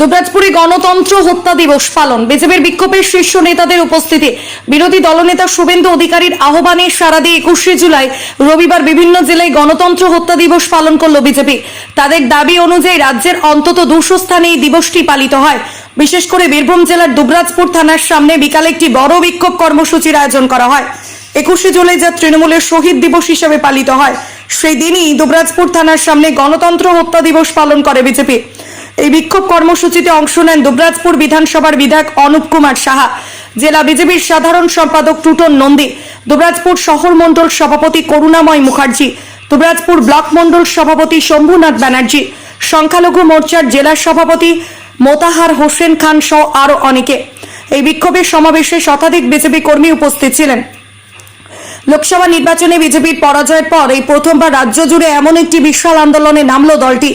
দুবরাজপুরে গণতন্ত্র হত্যা দিবস পালন। বিজেপির বিক্ষোভের শীর্ষ নেতাদের উপস্থিতি। বিরোধী দলনেতা শুভেন্দু অধিকারীর আহ্বানে সারা দিয়ে একুশে জুলাই রবিবার বিভিন্ন জেলায় গণতন্ত্র হত্যা দিবস পালন করল বিজেপি। তাদের দাবি অনুযায়ী রাজ্যের অন্তত দুশো স্থানে এই দিবসটি পালিত হয়। বিশেষ করে বীরভূম জেলার দুবরাজপুর থানার সামনে বিকালে একটি বড় বিক্ষোভ কর্মসূচির আয়োজন করা হয়। একুশে জুলাই যা তৃণমূলের শহীদ দিবস হিসেবে পালিত হয়। সেই দিনই দুবরাজপুর থানার সামনে গণতন্ত্র হত্যা দিবস পালন করে বিজেপি। এই বিক্ষোভ কর্মসূচিতে অংশ নেন দুবরাজপুর বিধানসভার বিধায়ক অনুপ কুমার সাহা, জেলা বিজেপির সাধারণ সম্পাদক টুটন নন্দী, দুবরাজপুর শহর মণ্ডল সভাপতি করুণাময় মুখার্জি, দুবরাজপুর ব্লক মণ্ডল সভাপতি শম্ভুনাথ ব্যানার্জি, সংখ্যালঘু মোর্চার জেলা সভাপতি মোতাহার হোসেন খান সহ আরও অনেকে। এই বিক্ষোভের সমাবেশে শতাধিক বিজেপি কর্মী উপস্থিত ছিলেন। লোকসভা নির্বাচনে বিজেপির পরাজয়ের পর এই প্রথমবার রাজ্য জুড়ে এমন একটি বিশাল আন্দোলনে নামল দলটি।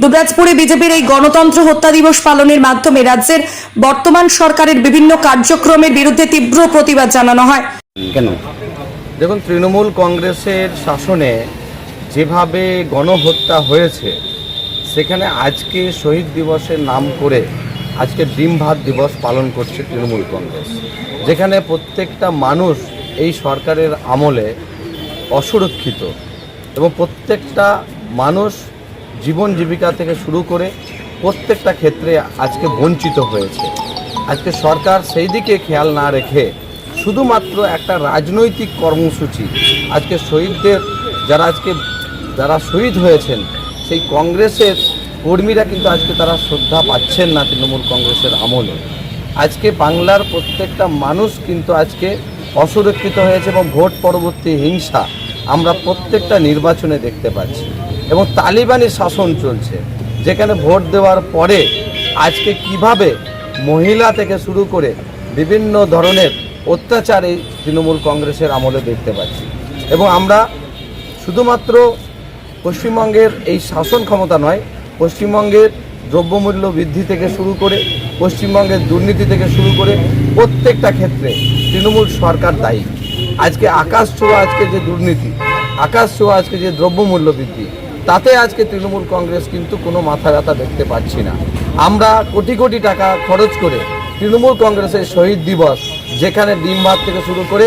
দুবরাজপুরে বিজেপির এই গণতন্ত্র হত্যা দিবস পালনের মাধ্যমে রাজ্যের বর্তমান সরকারের বিভিন্ন কার্যক্রমের বিরুদ্ধে তীব্র প্রতিবাদ জানানো হয়। কেন? দেখুন তৃণমূল কংগ্রেসের শাসনে যেভাবে গণহত্যা হয়েছে সেখানে আজকে শহীদ দিবসের নাম করে আজকে ডিম ভাত দিবস পালন করছে তৃণমূল কংগ্রেস যেখানে প্রত্যেকটা মানুষ এই সরকারের আমলে অসুরক্ষিত এবং প্রত্যেকটা মানুষ জীবন জীবিকা থেকে শুরু করে প্রত্যেকটা ক্ষেত্রে আজকে বঞ্চিত হয়েছে। আজকে সরকার সেই দিকে খেয়াল না রেখে শুধুমাত্র একটা রাজনৈতিক কর্মসূচি, আজকে শহীদদের যারা আজকে, যারা শহীদ হয়েছেন, সেই কংগ্রেসের কর্মীরা কিন্তু আজকে তারা শ্রদ্ধা পাচ্ছেন না তৃণমূল কংগ্রেসের আমলে। আজকে বাংলার প্রত্যেকটা মানুষ কিন্তু আজকে অসুরক্ষিত হয়েছে এবং ভোট পরবর্তী হিংসা আমরা প্রত্যেকটা নির্বাচনে দেখতে পাচ্ছি। এবং তালিবানি শাসন চলছে। যেখানে ভোট দেওয়ার পরে আজকে কীভাবে মহিলা থেকে শুরু করে বিভিন্ন ধরনের অত্যাচার এই তৃণমূল কংগ্রেসের আমলে দেখতে পাচ্ছি। এবং আমরা শুধুমাত্র পশ্চিমবঙ্গের এই শাসন ক্ষমতা নয়, পশ্চিমবঙ্গের দ্রব্যমূল্য বৃদ্ধি থেকে শুরু করে, পশ্চিমবঙ্গের দুর্নীতি থেকে শুরু করে প্রত্যেকটা ক্ষেত্রে তৃণমূল সরকার দায়ী। আজকে আকাশ ছোঁয়া, আজকে যে দুর্নীতি, আকাশ ছোঁয়া, আজকে যে দ্রব্যমূল্য বৃদ্ধি তাতে আজকে তৃণমূল কংগ্রেস কিন্তু কোনো মাথা ব্যথা দেখতে পাচ্ছি না। আমরা কোটি কোটি টাকা খরচ করে তৃণমূল কংগ্রেসের শহীদ দিবস যেখানে ডিম ভাত থেকে শুরু করে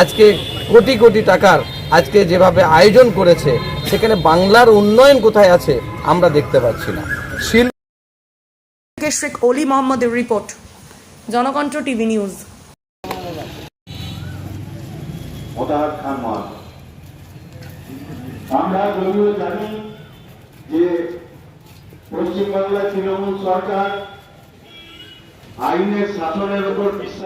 আজকে কোটি কোটি টাকার আজকে যেভাবে আয়োজন করেছে সেখানে বাংলার উন্নয়ন কোথায় আছে আমরা দেখতে পাচ্ছি না। শেখ অলি মোহাম্মদের রিপোর্ট জনকণ্ঠ টিভি নিউজ। আমরা যদিও জানি যে পশ্চিমবাংলার তৃণমূল সরকার আইনের শাসনের উপর বিশ্বাস